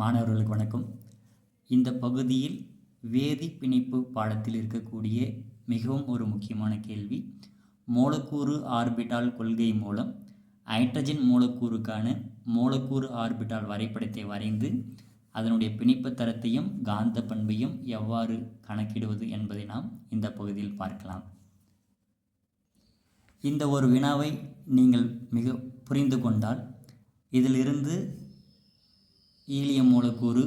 மாணவர்களுக்கு வணக்கம். இந்த பகுதியில் வேதி பிணைப்பு பாடத்தில் இருக்கக்கூடிய மிகவும் ஒரு முக்கியமான கேள்வி. மூலக்கூறு ஆர்பிட்டால் கொள்கை மூலம் ஹைட்ரஜன் மூலக்கூறுக்கான மூலக்கூறு ஆர்பிட்டால் வரைபடத்தை வரைந்து அதனுடைய பிணைப்பு தரத்தையும் காந்த பண்பையும் எவ்வாறு கணக்கிடுவது என்பதை நாம் இந்த பகுதியில் பார்க்கலாம். இந்த ஒரு வினாவை நீங்கள் மிக புரிந்து கொண்டால் இதிலிருந்து ஈலியம் மூலக்கூறு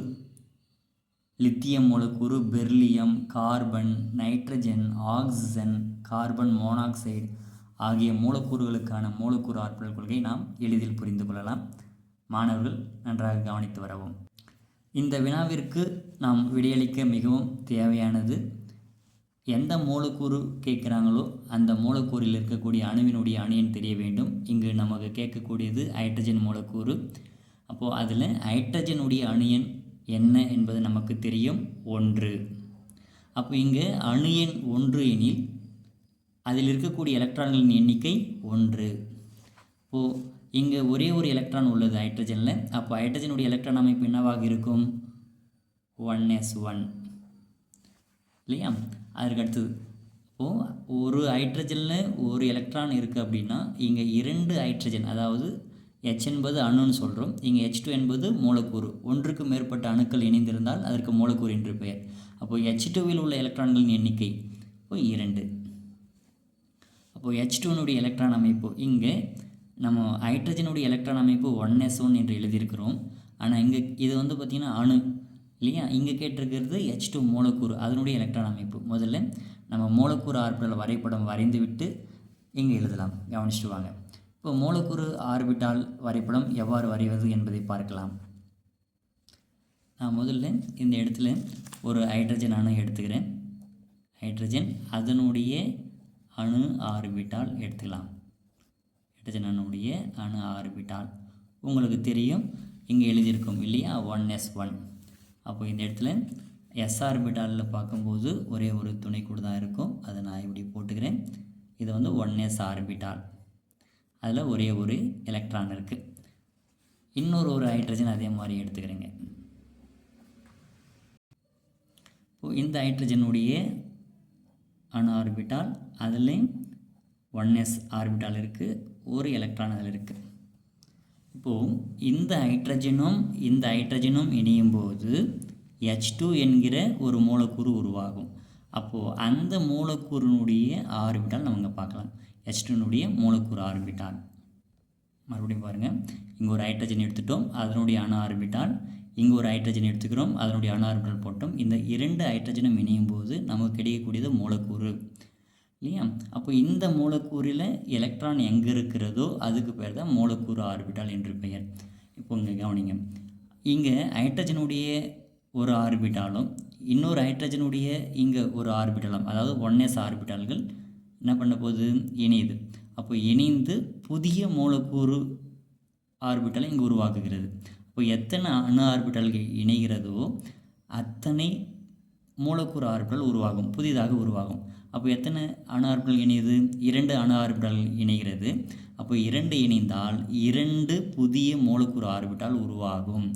லித்தியம் மூலக்கூறு beryllium carbon nitrogen oxygen carbon monoxide ஆகிய மூலக்கூறுகளுக்கான மூலக்கூறு ஆற்றல் கொள்கை நாம் எளிதில் புரிந்து கொள்ளலாம். மாணவர்கள் நன்றாக கவனித்து வரவும். இந்த வினாவிற்கு நாம் விடையளிக்க மிகவும் தேவையானது எந்த மூலக்கூறு கேட்குறாங்களோ அந்த மூலக்கூறில் இருக்கக்கூடிய அணுவினுடைய அணியன் தெரிய வேண்டும். இங்கு நமக்கு கேட்கக்கூடியது ஹைட்ரஜன் மூலக்கூறு. அப்போது அதில் ஹைட்ரஜனுடைய அணுயன் என்ன என்பது நமக்கு தெரியும். ஒன்று. அப்போ இங்கே அணு எண் ஒன்று எனில் அதில் இருக்கக்கூடிய எலக்ட்ரான்களின் எண்ணிக்கை ஒன்று. இப்போது இங்கே ஒரே ஒரு எலக்ட்ரான் உள்ளது ஹைட்ரஜனில் அப்போ ஹைட்ரஜனுடைய எலக்ட்ரான் அமைப்பு என்னவாக இருக்கும்? ஒன் எஸ் ஒன் இல்லையா? அதற்கு அடுத்தது இப்போது ஒரு ஹைட்ரஜனில் ஒரு எலக்ட்ரான் இருக்குது அப்படின்னா இங்கே இரண்டு ஹைட்ரஜன் அதாவது ஹெச் என்பது அணுன்னு சொல்கிறோம் இங்கே ஹெச் டூ என்பது மூலக்கூறு. ஒன்றுக்கு மேற்பட்ட அணுக்கள் இணைந்திருந்தால் அதற்கு மூலக்கூறு என்று பெயர். அப்போது ஹெச் டூவில் உள்ள எலக்ட்ரான்களின் எண்ணிக்கை இப்போ இரண்டு. அப்போது ஹெச் டூனுடைய எலக்ட்ரான் அமைப்பு. இங்கே நம்ம ஹைட்ரஜனுடைய எலக்ட்ரான் அமைப்பு ஒன் எஸ் ஒன் என்று எழுதியிருக்கிறோம். ஆனால் இங்கே இது வந்து பார்த்திங்கன்னா அணு. இல்லையா? இங்கே கேட்டிருக்கிறது ஹெச் டூ மூலக்கூறு. அதனுடைய எலக்ட்ரான் அமைப்பு. முதல்ல நம்ம மூலக்கூறு ஆர்பிடல் வரைபடம் வரைந்து விட்டு இங்கே எழுதலாம். கவனிச்சுட்டு வாங்க. இப்போ மூலக்கூறு ஆர்பிட்டால் வரைபடம் எவ்வாறு வரைவது என்பதை பார்க்கலாம். நான் முதல்ல இந்த இடத்துல ஒரு ஹைட்ரஜன் அணு எடுத்துக்கிறேன். ஹைட்ரஜன் அதனுடைய அணு ஆர்பிட்டால் எடுத்துக்கலாம். ஹைட்ரஜன் அணுடைய அணு ஆர்பிட்டால். உங்களுக்கு தெரியும் இங்கே எழுதியிருக்கும் இல்லையா? ஒன் எஸ் ஒன் அப்போ இந்த இடத்துல எஸ் ஆர்பிட்டாலில் பார்க்கும்போது ஒரே ஒரு துணைக்கூடு தான் இருக்கும். அதை நான் இப்படி போட்டுக்கிறேன். இது வந்து ஒன் எஸ் ஆர்பிட்டால். அதில் ஒரே ஒரு எலக்ட்ரான் இருக்குது இன்னொரு ஒரு ஹைட்ரஜன் அதே மாதிரி எடுத்துக்கிறேங்க. இப்போ இந்த ஹைட்ரஜனுடைய அணு ஆர்பிட்டால் அதுலேயும் ஒன் எஸ் ஆர்பிட்டால் இருக்குது ஒரு எலக்ட்ரான் அதில் இருக்குது இப்போது இந்த ஹைட்ரஜனும் இந்த ஹைட்ரஜனும் இணையும் போது ஹெச் டூ என்கிற ஒரு மூலக்கூறு உருவாகும். அப்போது அந்த மூலக்கூறினுடைய ஆர்பிட்டால் நம்ம பார்க்கலாம். ஹெச்டினுடைய மூலக்கூறு ஆர்பிட்டால். மறுபடியும் பாருங்கள் இங்கே ஒரு ஹைட்ரஜன் எடுத்துட்டோம் அதனுடைய அணு ஆர்பிட்டால். இங்கே ஒரு ஹைட்ரஜன் எடுத்துக்கிறோம் அதனுடைய அணு ஆர்பிட்டால் போட்டோம். இந்த இரண்டு ஹைட்ரஜனும் இணையும் போது நமக்கு கிடைக்கக்கூடியது மூலக்கூறு. இல்லையா? அப்போ இந்த மூலக்கூறில் எலக்ட்ரான் எங்கே இருக்கிறதோ அதுக்கு பேர் தான் மூலக்கூறு ஆர்பிட்டால் என்று பெயர். இப்போ இங்கே கவனிங்க. இங்கே ஹைட்ரஜனுடைய ஒரு ஆர்பிட்டாலும் இன்னொரு ஹைட்ரஜனுடைய இங்கே ஒரு ஆர்பிட்டாலும் அதாவது ஒன் எஸ் ஆர்பிட்டால்கள் என்ன பண்ண போகுது? இணையுது. அப்போ இணைந்து புதிய மூலக்கூறு ஆர்பிட்டலை இங்கே உருவாக்குகிறது. அப்போ எத்தனை அணு ஆர்பிட்டல்கள் இணைகிறதோ அத்தனை மூலக்கூறு ஆர்பிட்டல் உருவாகும் புதிதாக உருவாகும். அப்போ எத்தனை அணு ஆர்பிட்டல் இணையுது? இரண்டு அணு ஆர்பிட்டல் இணைகிறது. அப்போ இரண்டு இணைந்தால் இரண்டு புதிய மூலக்கூறு ஆர்பிட்டால் உருவாகும்.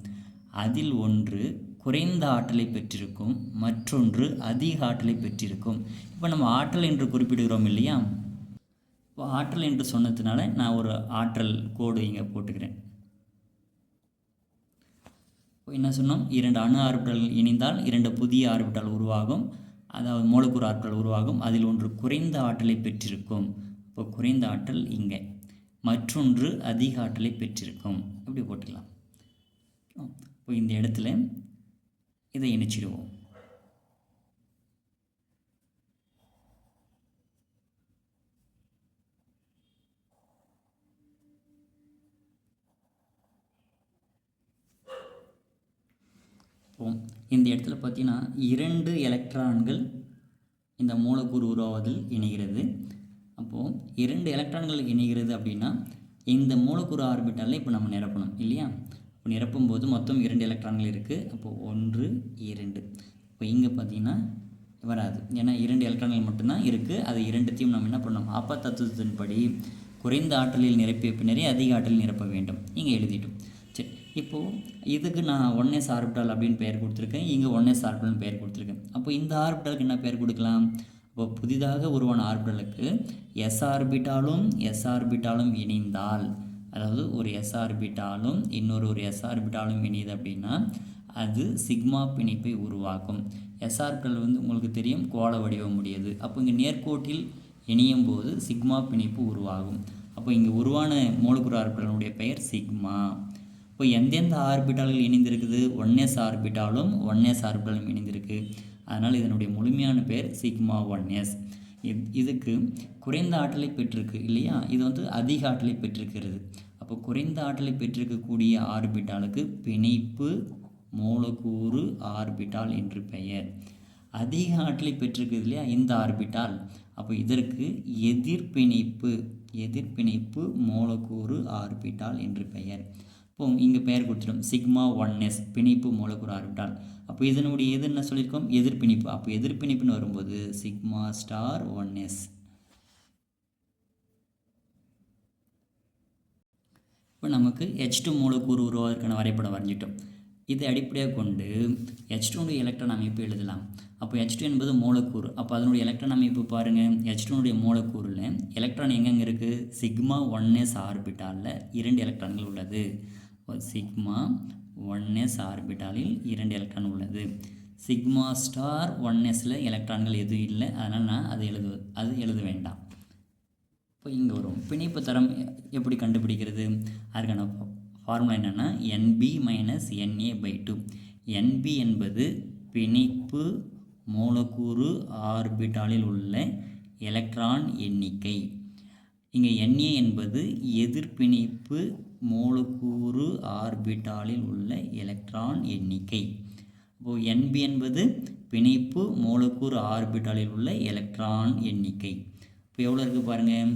அதில் ஒன்று குறைந்த ஆற்றலை பெற்றிருக்கும் மற்றொன்று அதிக ஆற்றலை பெற்றிருக்கும். இப்போ நம்ம ஆற்றல் என்று குறிப்பிடுகிறோம் இல்லையா? இப்போ ஆற்றல் என்று சொன்னதுனால நான் ஒரு ஆற்றல் கோடு இங்கே போட்டுக்கிறேன். இப்போ என்ன சொன்னோம்? இரண்டு அணு ஆர்பிட்டல் இணைந்தால் இரண்டு புதிய ஆர்பிட்டல் உருவாகும். அதாவது மூலக்கூறு ஆற்றல் உருவாகும். அதில் ஒன்று குறைந்த ஆற்றலை பெற்றிருக்கும். இப்போ குறைந்த ஆற்றல் இங்கே. மற்றொன்று அதிக ஆற்றலை பெற்றிருக்கும். இப்படி போட்டுக்கலாம். இப்போ இந்த இடத்துல இதை இணைச்சிடுவோம். இந்த இடத்துல பார்த்தீங்கன்னா இரண்டு எலக்ட்ரான்கள் இந்த மூலக்கூறு உருவாவதில் இணைகிறது. அப்போது இரண்டு எலக்ட்ரான்கள் இணைகிறது அப்படின்னா இந்த மூலக்கூறு ஆர்பிட்டாலில் இப்போ நம்ம நிரப்பணும் இல்லையா? ஒன்று நிரப்பும்போது மொத்தம் இரண்டு எலக்ட்ரான்கள் இருக்குது அப்போது ஒன்று இரண்டு. இப்போ இங்கே பார்த்தீங்கன்னா வராது. ஏன்னா இரண்டு எலக்ட்ரான்கள் மட்டும்தான் இருக்குது அது இரண்டுத்தையும் நம்ம என்ன பண்ணோம் ஆப்ப தத்துவத்தின்படி குறைந்த ஆற்றலில் நிரப்பிய பின்னரே அதிக ஆற்றலில் நிரப்ப வேண்டும். இங்கே எழுதிட்டோம். சரி இப்போது இதுக்கு நான் ஒன்னே சார்பிட்டால் அப்படின்னு பெயர் கொடுத்துருக்கேன். இங்கே ஒன்னே எஸ் பெயர் கொடுத்துருக்கேன். அப்போ இந்த ஆர்பிட்டாலுக்கு என்ன பெயர் கொடுக்கலாம்? இப்போ புதிதாக உருவான ஆர்பிட்டலுக்கு எஸ் ஆர்பிட்டாலும் எஸ் ஆர்பிட்டாலும் இணைந்தால் அதாவது ஒரு எஸ் ஆர்பிட்டாலும் இன்னொரு ஒரு எஸ் ஆர்பிட்டாலும் இணையுது அப்படின்னா அது சிக்மா பிணைப்பை உருவாக்கும். எஸ்ஆர்பிட்டல் வந்து உங்களுக்கு தெரியும் கோள வடிவம் உடையது. அப்போ இங்கே நேர்கோட்டில் இணையும் போது சிக்மா பிணைப்பு உருவாகும். அப்போ இங்கே உருவான மூலக்கூறு ஆர்பிட்டலினுடைய பெயர் சிக்மா. இப்போ எந்தெந்த ஆர்பிட்டால்கள் இணைந்திருக்குது? ஒன் எஸ் ஆர்பிட்டாலும் ஒன் எஸ் ஆர்பிட்டாலும் இணைந்திருக்கு. அதனால் இதனுடைய முழுமையான பேர் சிக்மா ஒன் எஸ் இதுக்கு குறைந்த ஆற்றலை பெற்றிருக்கு இல்லையா? இது வந்து அதிக ஆற்றலை பெற்றிருக்கிறது. அப்போ குறைந்த ஆற்றலை பெற்றிருக்கக்கூடிய ஆர்பிட்டாலுக்கு பிணைப்பு மூலக்கூறு ஆர்பிட்டால் என்று பெயர். அதிக ஆற்றலை பெற்றிருக்குது இல்லையா? இந்த ஆர்பிட்டால் அப்போ இதற்கு எதிர்பிணைப்பு எதிர்பிணைப்பு மூலக்கூறு ஆர்பிட்டால் என்று பெயர். இப்போ இங்கே பெயர் கொடுத்துடும் சிக்மா ஒன் எஸ் பிணைப்பு மூலக்கூறு ஆர்பிட்டால் அப்போ இதனுடைய எது என்ன சொல்லியிருக்கோம்? எதிர்ப்பிணிப்பு. அப்போ எதிர்ப்பிணிப்புன்னு வரும்போது சிக்மா ஸ்டார் ஒன் எஸ். இப்போ நமக்கு ஹெச் டூ மூலக்கூறு உருவாவதற்கான வரைபடம் வரைஞ்சிட்டோம். இதை அடிப்படையாக கொண்டு ஹெச் டூனுடைய எலக்ட்ரான் அமைப்பு எழுதலாம். அப்போ ஹெச் டூ என்பது மூலக்கூறு. அப்போ அதனுடைய எலக்ட்ரான் அமைப்பு பாருங்கள் ஹெச் டூனுடைய மூலக்கூறில் எலக்ட்ரான் எங்கெங்கே இருக்குது சிக்மா ஒன் எஸ் ஆர்பிட்டாலில் இரண்டு எலக்ட்ரான்கள் உள்ளது. சிக்மா ஒன் எஸ் ஆர்பிட்டாலில் இரண்டு எலக்ட்ரான் உள்ளது. சிக்மா ஸ்டார் ஒன் எஸ்ஸில் எலக்ட்ரான்கள் எதுவும் இல்லை. அதனால் நான் அது எழுது அது எழுத வேண்டாம். இப்போ இங்கே வரும். பிணைப்பு தரம் எப்படி கண்டுபிடிக்கிறது? அதுக்கான ஃபார்முலா என்னென்னா NB minus NA by two NB என்பது பிணைப்பு மூலக்கூறு ஆர்பிட்டாலில் உள்ள எலக்ட்ரான் எண்ணிக்கை. இங்கே என்ஏ என்பது எதிர்பிணைப்பு மூலக்கூறு ஆர்பிட்டாலில் உள்ள எலக்ட்ரான் எண்ணிக்கை. இப்போது என்பி என்பது பிணைப்பு மூலக்கூறு ஆர்பிட்டாலில் உள்ள எலக்ட்ரான் எண்ணிக்கை. இப்போ எவ்வளோ இருக்குது பாருங்கள்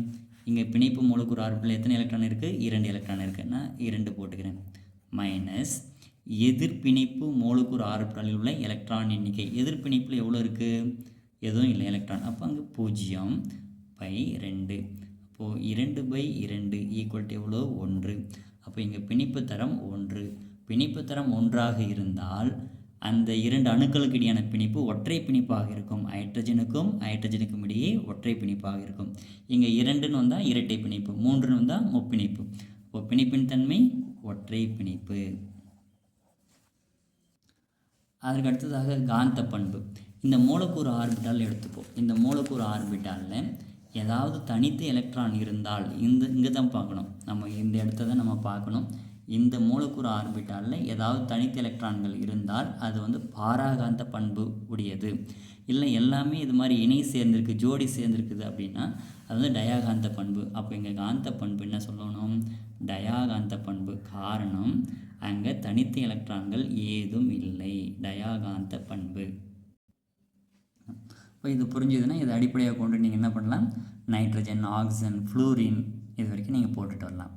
இங்கே பிணைப்பு மூலக்கூறு ஆர்பிட்டல் எத்தனை எலக்ட்ரான் இருக்குது இரண்டு எலக்ட்ரான் இருக்குது நான் இரண்டு போட்டுக்கிறேன். மைனஸ் எதிர்பிணைப்பு மூலக்கூறு ஆர்பிட்டாலில் உள்ள எலக்ட்ரான் எண்ணிக்கை. எதிர்பிணைப்பில் எவ்வளோ இருக்குது எதுவும் இல்லை. எலக்ட்ரான். அப்போ அங்கே பூஜ்ஜியம் பை ரெண்டு. இப்போது இரண்டு பை இரண்டு ஈக்குவல் எவ்வளோ ஒன்று. அப்போ இங்கே பிணைப்பு தரம் ஒன்று. பிணைப்பு தரம் ஒன்றாக இருந்தால் அந்த இரண்டு அணுக்களுக்கு இடையான பிணைப்பு ஒற்றை பிணைப்பாக இருக்கும். ஹைட்ரஜனுக்கும் ஹைட்ரஜனுக்கும் இடையே ஒற்றை பிணைப்பாக இருக்கும். இங்கே இரண்டுன்னு வந்தால் இரட்டை பிணைப்பு மூன்றுன்னு வந்தால் முப்பிணைப்பு. இப்போ பிணைப்பின் தன்மை ஒற்றை பிணைப்பு. அதற்கு அடுத்ததாக காந்த பண்பு. இந்த மூலக்கூறு ஆர்பிட்டால் எடுத்துப்போம். இந்த மூலக்கூறு ஆர்பிட்டாலில் ஏதாவது தனித்த எலக்ட்ரான் இருந்தால் இந்த இங்கே தான் பார்க்கணும். நம்ம இந்த இடத்த தான் நம்ம பார்க்கணும். இந்த மூலக்கூறு ஆர்பிட்டாலில் ஏதாவது தனித்த எலக்ட்ரான்கள் இருந்தால் அது வந்து பாராகாந்த பண்பு உடையது. இல்லை எல்லாமே இது மாதிரி இணை சேர்ந்துருக்கு ஜோடி சேர்ந்துருக்குது அப்படின்னா அது வந்து டயாகாந்த பண்பு. அப்போ இங்கே காந்த பண்பு என்ன சொல்லணும்? டயாகாந்த பண்பு. காரணம் அங்கே தனித்த எலக்ட்ரான்கள் ஏதும் இல்லை. டயாகாந்த பண்பு. இப்போ இது புரிஞ்சுதுன்னா இதை அடிப்படையாக கொண்டு நீங்கள் என்ன பண்ணலாம்? நைட்ரஜன் ஆக்சிஜன் ஃப்ளூரின் இது வரைக்கும் நீங்கள் போட்டுட்டு வரலாம்.